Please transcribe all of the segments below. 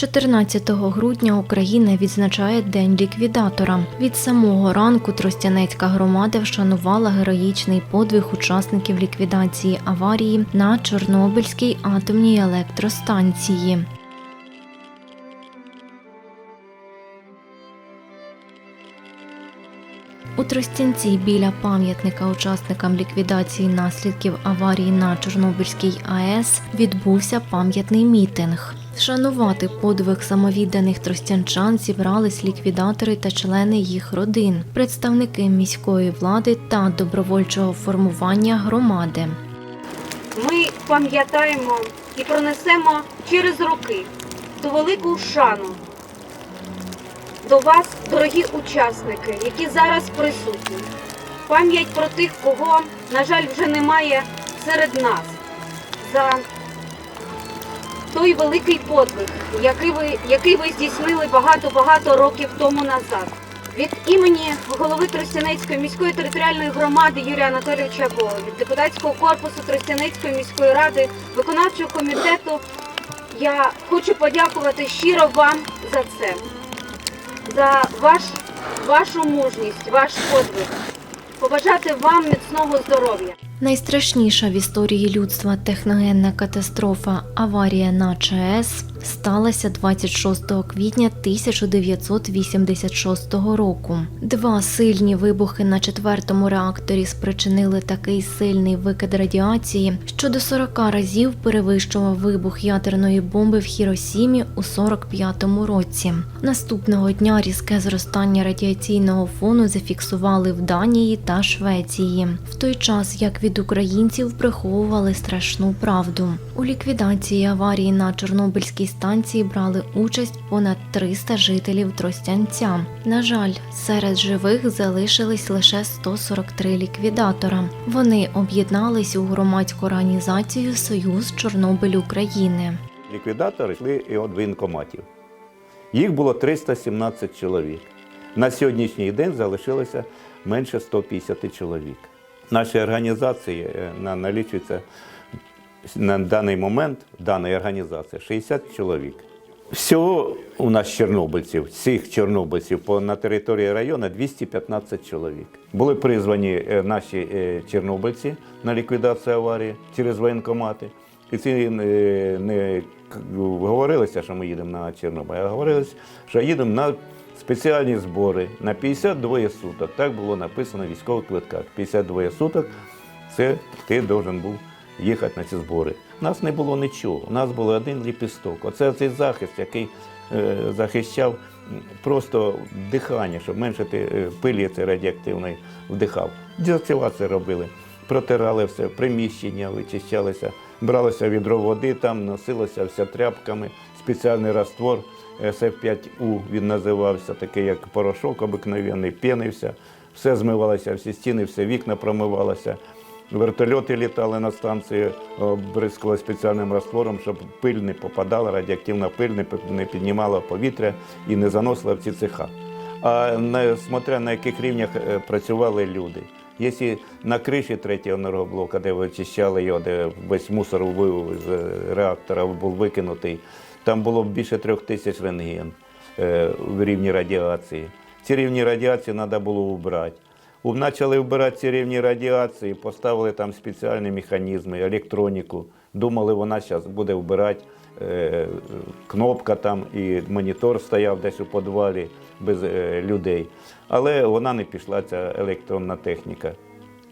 14 грудня Україна відзначає День ліквідатора. Від самого ранку Тростянецька громада вшанувала героїчний подвиг учасників ліквідації аварії на Чорнобильській атомній електростанції. У Тростянці біля пам'ятника учасникам ліквідації наслідків аварії на Чорнобильській АЕС відбувся пам'ятний мітинг. Вшанувати подвиг самовідданих тростянчан зібрались ліквідатори та члени їх родин, представники міської влади та добровольчого формування громади. ми пам'ятаємо і пронесемо через роки ту велику шану до вас, дорогі учасники, які зараз присутні. Пам'ять про тих, кого, на жаль, вже немає серед нас. За той великий подвиг, який ви, який ви здійснили багато-багато років тому назад. Від імені голови Тростянецької міської територіальної громади Юрія Анатолійовича Бова, від депутатського корпусу Тростянецької міської ради, виконавчого комітету, я хочу подякувати щиро вам за це, за ваш, вашу мужність, ваш подвиг, побажати вам міцного здоров'я. Найстрашніша в історії людства техногенна катастрофа аварія на ЧАЕС сталася 26 квітня 1986 року. Два сильні вибухи на четвертому реакторі спричинили такий сильний викид радіації, що до 40 разів перевищував вибух ядерної бомби в Хіросімі у 45-му році. Наступного дня різке зростання радіаційного фону зафіксували в Данії та Швеції, в той час як від українців приховували страшну правду. У ліквідації аварії на Чорнобильській станції брали участь понад 300 жителів Тростянця. На жаль, серед живих залишились лише 143 ліквідатора. Вони об'єднались у громадську організацію Союз Чорнобиль України. Ліквідатори йшли і від воєнкоматів. Їх було 317 чоловік. На сьогоднішній день залишилося менше 150 чоловік. Наші організації е, на- налічується на даний момент даної організації 60 чоловік. Всього у нас чорнобильців, всіх чорнобильців на території району 215 чоловік. Були призвані е, наші е, чорнобильці на ліквідацію аварії через воєнкомати. І ці е, не говорилося, що ми їдемо на Чорнобиль, а говорилося, що їдемо на спеціальні збори на 52 суток. Так було написано в військових квитках. 52 суток це ти должен був їхати на ці збори. У нас не було нічого. У нас був один ліпісток. Оце цей захист, який е, захищав просто дихання, щоб меншити е, пилі цієї радіоактивної вдихав. Дезактивацію робили, протирали все, приміщення вичищалися, бралося відро води, там носилося все тряпками, спеціальний раствор. SF5U він називався, такий як порошок обикновений, пінився, все змивалося, всі стіни, всі вікна промивалося. Вертольоти літали на станції, бризкали спеціальним раствором, щоб пиль не попадала, радіоактивна пиль не піднімала повітря і не заносила в ці цеха. А на, смотря на яких рівнях е, працювали люди. Якщо на криші третього енергоблока, де вичищали його, де весь мусор з реактора був викинутий, там було більше трьох тисяч рентген е, в рівні радіації. Ці рівні радіації треба було убрати. Почали вбирати ці рівні радіації, поставили там спеціальні механізми, електроніку. Думали, вона зараз буде вбирати. Е, кнопка там і монітор стояв десь у підвалі без е, людей. Але вона не пішла, ця електронна техніка.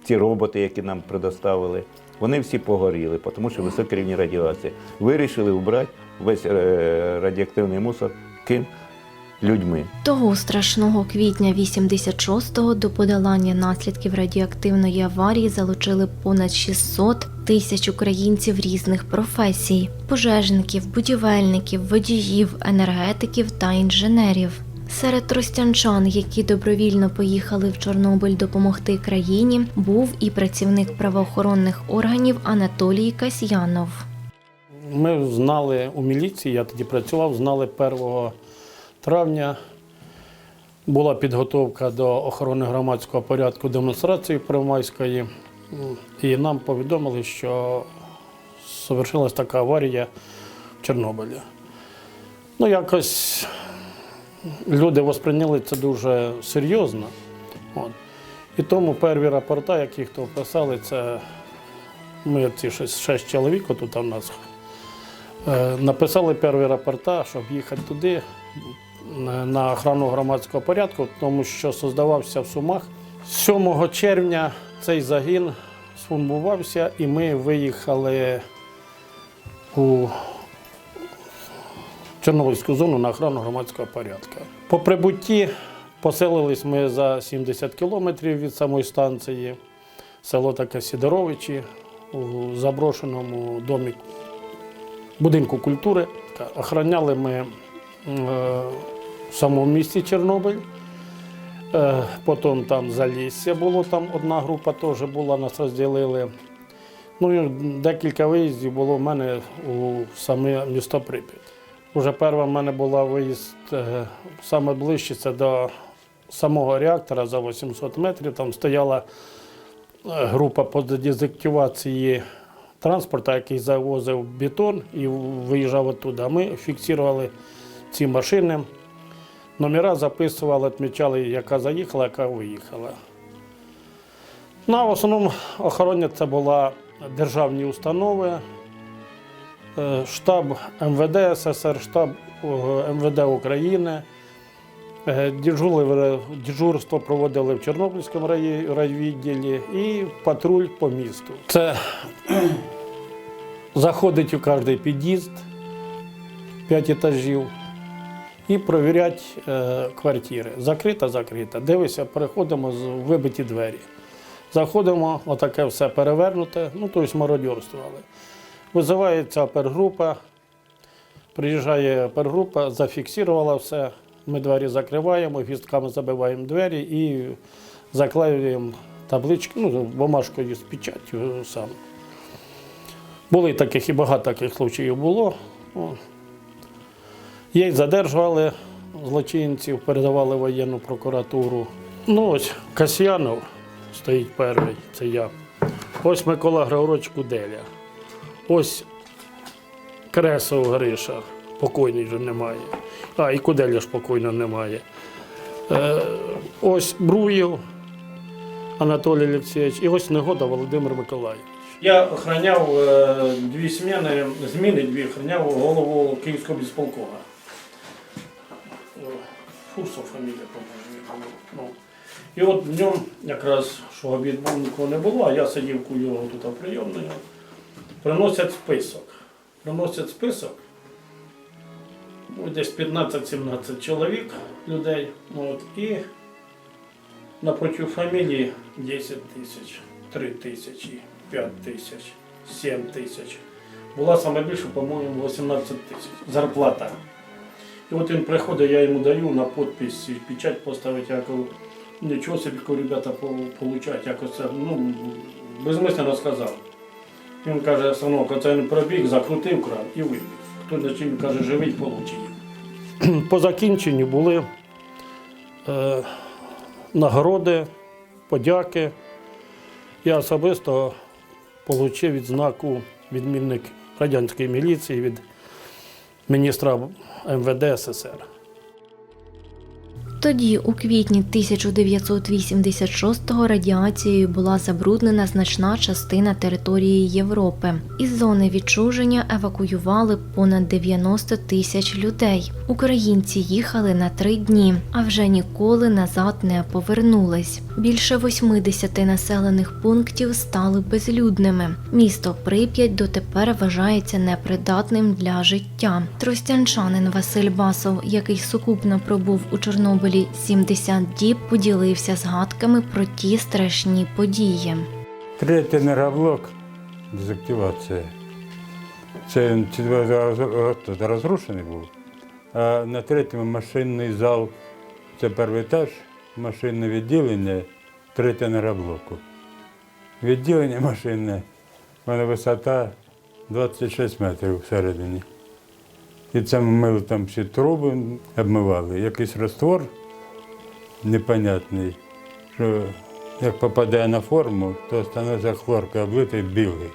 Ці роботи, які нам предоставили, вони всі погоріли, тому що високі рівні радіації. Вирішили вбрати весь е, радіоактивний мусор ким? Людьми. Того страшного квітня 86-го до подолання наслідків радіоактивної аварії залучили понад 600 тисяч українців різних професій: пожежників, будівельників, водіїв, енергетиків та інженерів. Серед тростянчан, які добровільно поїхали в Чорнобиль допомогти країні, був і працівник правоохоронних органів Анатолій Касьянов. Ми знали у міліції, я тоді працював, знали 1 травня. Була підготовка до охорони громадського порядку демонстрації Первомайської. І нам повідомили, що совершилась така аварія в Чорнобилі. Ну, якось люди восприйняли це дуже серйозно. От. І тому перві рапорта, які хто писали, це ми ці шість, шість чоловік тут у нас е, написали перші рапорта, щоб їхати туди на охрану громадського порядку, тому що создавався в Сумах. 7 червня цей загін сформувався і ми виїхали у Чорнобильську зону на охрану громадського порядку. По прибутті поселились ми за 70 кілометрів від самої станції, село таке Сідоровичі, у заброшеному домі будинку культури. Та Охороняли ми е, в самому місті Чорнобиль. Е, Потім там Залісся було, там одна група теж була, нас розділили. Ну декілька виїздів було в мене у саме місто Прип'ять. Уже перша в мене була виїзд е, саме ближче це до самого реактора за 800 метрів. Там стояла е, група по дезактивації транспорту, який завозив бетон і виїжджав оттуда. Ми фіксували ці машини, номера записували, відмічали, яка заїхала, яка виїхала. Ну, а в основному охороння це була державні установи, е, штаб МВД СССР, штаб е, МВД України. Е, дежурили- Дежурство проводили в Чорнобильському райвідділі і патруль по місту. Це заходить у кожний під'їзд 5 етажів і провіряти е, квартири. Закрита, закрита. Дивися, переходимо з вибиті двері. Заходимо, отаке все перевернуте, ну тобто мародьорствували. Визивається опергрупа, приїжджає опергрупа, зафіксувала все. Ми двері закриваємо, гістками забиваємо двері і заклеюємо таблички, ну, бумажкою з печаттю сам. Були таких і багато таких случаїв було. Їх задержували злочинців, передавали воєнну прокуратуру. Ну ось Касьянов стоїть перший, це я. Ось Микола Григорович Куделя. Ось Кресов Гриша, покойний вже немає. А, і Куделя ж покойно немає. Е, ось Бруєв Анатолій Олексійович, і ось Негода Володимир Миколаївич. Я охраняв е, дві зміни, зміни дві охраняв голову Київського міськполкова. Фурсов фамілія, по-моєму. Ну. І от в ньому якраз, що обід нікого не було, а я сидів у його тут прийомною. Приносять список. Приносять список. Ну, десь 15-17 чоловік людей. Ну, От, і напроти фамілії 10 тисяч, 3 тисячі, 5 тисяч, 7 тисяч. Була саме більше, по-моєму, 18 тисяч. Зарплата. І от він приходить, я йому даю на підпис печать поставити, я кажу, нічого собі, ребята, получать, якось це, ну, безмислено сказав. Він каже, синок, оце він пробіг, закрутив кран і вибіг. Хто за чим каже, живий, получив. По закінченню були е, нагороди, подяки. Я особисто отримав відзнаку відмінник радянської міліції від міністра МВД СССР. Тоді, у квітні 1986-го, радіацією була забруднена значна частина території Європи. Із зони відчуження евакуювали понад 90 тисяч людей. Українці їхали на три дні, а вже ніколи назад не повернулись. Більше 80 населених пунктів стали безлюдними. Місто Прип'ять дотепер вважається непридатним для життя. Тростянчанин Василь Басов, який сукупно пробув у Чорнобилі 70 діб, поділився згадками про ті страшні події. Третій енергоблок дезактивація. Це розрушений був. А на третьому машинний зал, це перший етаж, машинне відділення, третій енергоблоку. Відділення машинне, в мене висота 26 метрів всередині. І це ми мили там всі труби, обмивали. Якийсь раствор непонятний, що як попадає на форму, то становиться хлорка облитий білий.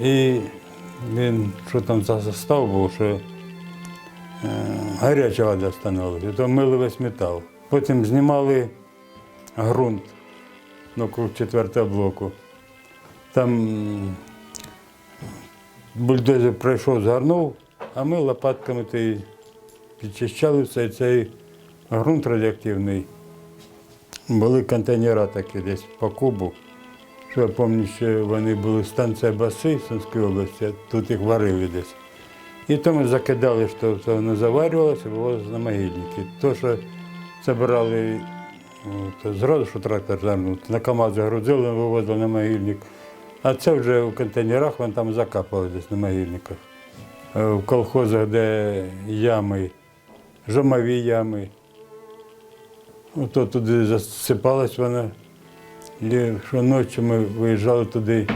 І він що там за состав був, що е, гаряча вода становилася, то мили весь метал. Потім знімали ґрунт навкруг четвертого блоку. Там бульдозер пройшов, згорнув, а ми лопатками то підчищали все, цей ґрунт радіоактивний. Були контейнери такі десь по кубу. Що я пам'ятаю, що вони були станція Баси Сумської області, тут їх варили десь. І то ми закидали, що це воно заварювалося, вивозили на могильники. То, що забирали зразу, що трактор загнув, на КАМАЗ загрузили, вивозили на могильник. А це вже в контейнерах, вони там закапали десь на могильниках. Е, В колхозах, де ями, жомові ями. Ото туди засипалась вона. І щоночі ми виїжджали туди,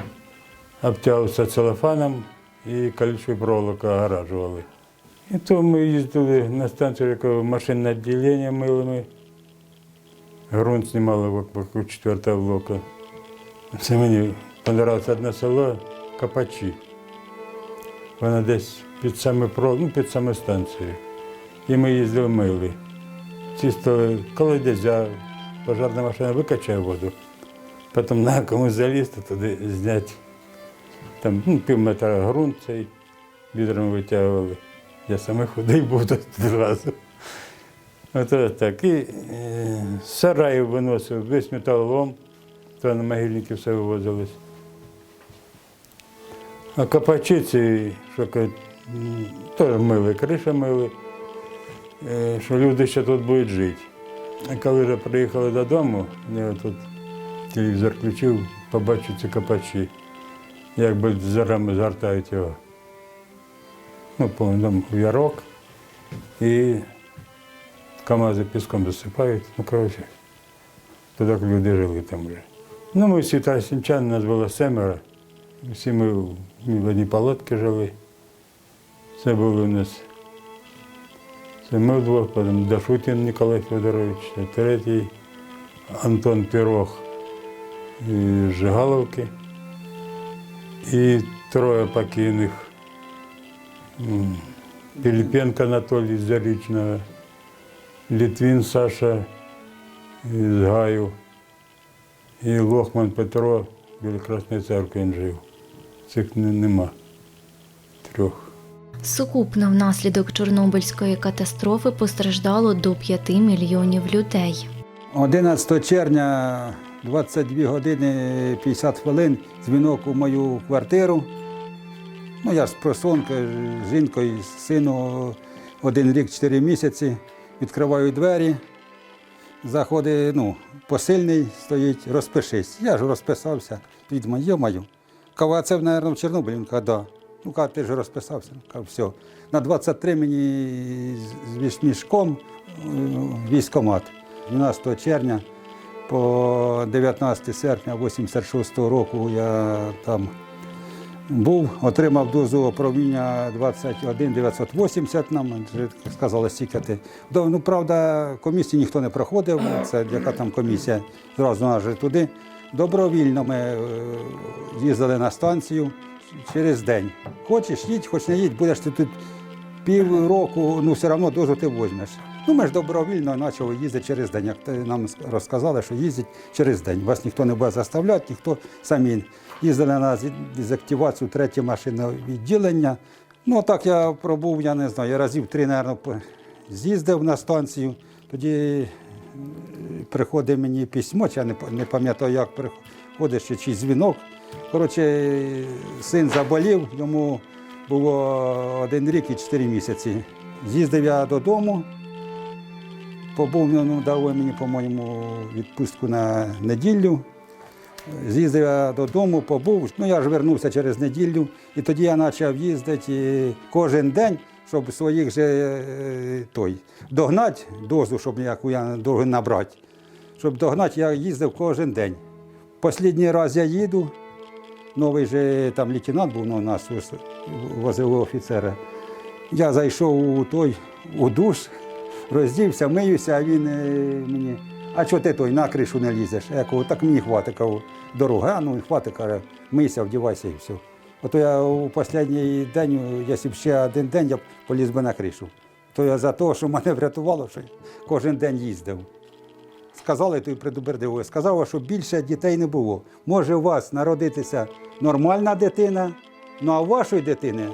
обтягувалися целофаном і колючою проволокою огоражували. І то ми їздили на станцію якого машинне відділення мили ми. Грунт знімали вокруг четвертого блоку. Це мені подобалося одне село Капачі. Воно десь під саме ну, під саме станцією. І ми їздили мили. Чисто коли десь я пожарна машина викачає воду, потім на комусь залізти туди зняти. Там ну, пів метра ґрунт цей відрами витягували. Я саме худий був одразу. Ото так. І е, з сараїв виносив весь металолом, то на могильники все вивозилось. А копачі ці, що кажуть, теж мили, криша мили, е, що люди ще тут будуть жити. А коли вже приїхали додому, я тут телевізор включив, побачив ці копачі, як бульдозерами згортають його. Ну, там ярок і КАМАЗи піском засипають. Ну, коротше, як люди жили там вже. Ну, ми всі тарасінчани, нас було семеро. Всі ми в одній палатці жили. Це були у нас. Це ми вдвох, потім Дашутін Ніколай Федорович, третій Антон Пірог із Жигаловки. І троє покійних. Піліпенко Анатолій з Зарічного, Літвін Саша із Гаю і Лохман Петро біля Красної церкви він жив. Цих не- нема. Трьох. Сукупно внаслідок Чорнобильської катастрофи постраждало до 5 мільйонів людей. 11 червня, 22 години 50 хвилин, дзвінок у мою квартиру. Ну, я з просонки, з жінкою, з сину один рік, 4 місяці. Відкриваю двері. Заходить, ну, посильний стоїть, розпишись. Я ж розписався. Підма, йомаю. Кажу, це, мабуть, в Чорнобилі. Він каже. Ну, каже, ти ж розписався. Кажу, все. На 23 мені з- мішком е, військомат. 12 червня по 19 серпня 86 року я там був, отримав дозу опроміння 21 980, нам сказали стікати. Ну, правда, комісії ніхто не проходив, це яка там комісія, зразу нас туди. Добровільно ми е, їздили на станцію через день. Хочеш їдь, хоч не їдь, будеш ти тут півроку, ну все одно дозу ти візьмеш. Ну, ми ж добровільно почали їздити через день. Як нам розказали, що їздять через день. Вас ніхто не буде заставляти, ніхто самі їздили на дезактивацію третє машинне відділення. Ну, так я пробув, я не знаю, я разів три, мабуть, з'їздив на станцію. Тоді приходить мені письмо, чи я не, пам'ятаю, як приходить ще чи дзвінок. Коротше, син заболів, йому було один рік і чотири місяці. З'їздив я додому, побув, ну, дали мені, по-моєму, відпустку на неділю. З'їздив я додому, побув. Ну, я ж вернувся через неділю, і тоді я почав їздити кожен день, щоб своїх же е, той, догнати дозу, щоб яку я должен набрати. Щоб догнати, я їздив кожен день. Останній раз я їду, новий же там лейтенант був ну, у нас возив офіцера. Я зайшов у той у душ, роздівся, миюся, а він е, мені, а чого ти той на кришу не лізеш? Я кажу, так мені хватить, дорога, ну хватить, каже, мийся, вдівайся і все. Ото я у останній день, якщо б ще один день, я б поліз би на кришу. То я за те, що мене врятувало, що кожен день їздив. Сказали, то й предупредив. Сказав, що більше дітей не було. Може у вас народитися нормальна дитина, ну а у вашої дитини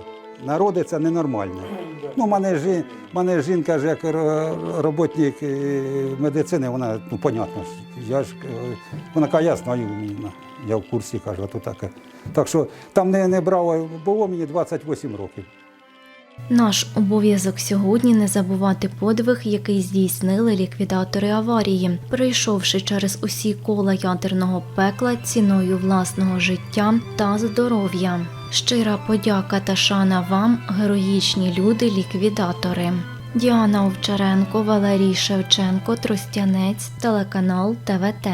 народиться ненормальна. Ну, мене, жі, мене жінка ж як роботник е, медицини, вона, ну, понятно, я ж, е, вона каже, я знаю, я в курсі кажу, а то таке. Так що там не, не брав, було мені 28 років. Наш обов'язок сьогодні не забувати подвиг, який здійснили ліквідатори аварії, пройшовши через усі кола ядерного пекла ціною власного життя та здоров'я. Щира подяка та шана вам, героїчні люди-ліквідатори. Діана Овчаренко, Валерій Шевченко, Тростянець, телеканал ТВТ.